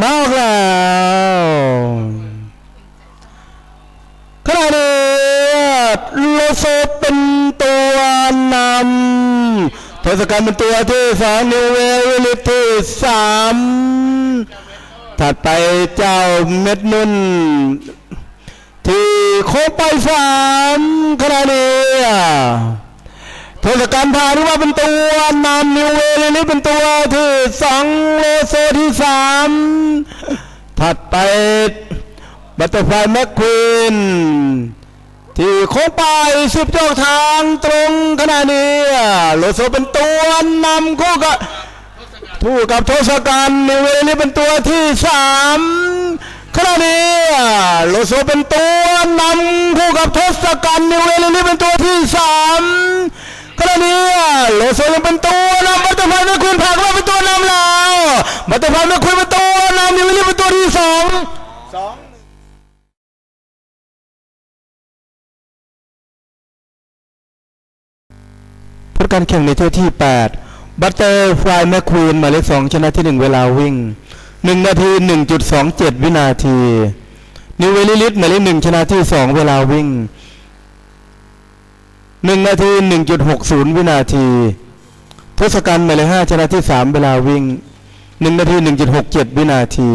มาออกแล้วขณะนี้โลโซเป็นตัวนำทศกัณฐ์เป็นตัวที่สองนิวเวลิตที่สามถัดไปเจ้าเม็ดนุ่น ที่โคไปสามขณะนี้ ทศกัณฐ์พาหรือว่าเป็นตัวนำนิวเวลิลิเป็นตัวที่สองโลโซที่สามถัดไปบัตเตอร์ไฟแมคควีนที่โค้งไปสิบจอกทางตรงขณะนี้โลโซเป็นตัวนำคู่กับถูกกับทศกัณฐ์นิวเวลิเป็นตัวที่สามขณะนี้โลโซเป็นตัวนำคู่กับทศกัณฐ์นิวเวลิเป็นตัวที่สาม นี้โลโซยังเป็นตัวนำบัตเตอร์ไฟไม่คุณผักว่าเป็นตัวนำแล้วบัตเตอร์ไฟไม่คุณเป็นตัวนำนิวเวลิเป็นตัวที่สองสองผลการแข่งในเที่ยวที่ 8 บัตเตอร์ฟลายแมคควีนหมายเลขสองชนะที่ 1 เวลาวิ่ง 1 นาที 1.27 วินาที นิวเวลิลิตหมายเลขหนึ่งชนะที่ 2 เวลาวิ่ง 1นาที1.60วินาทีทศกัณฐ์หมายเลขห้าชนะที่3เวลาวิ่ง1นาที1.67วินาที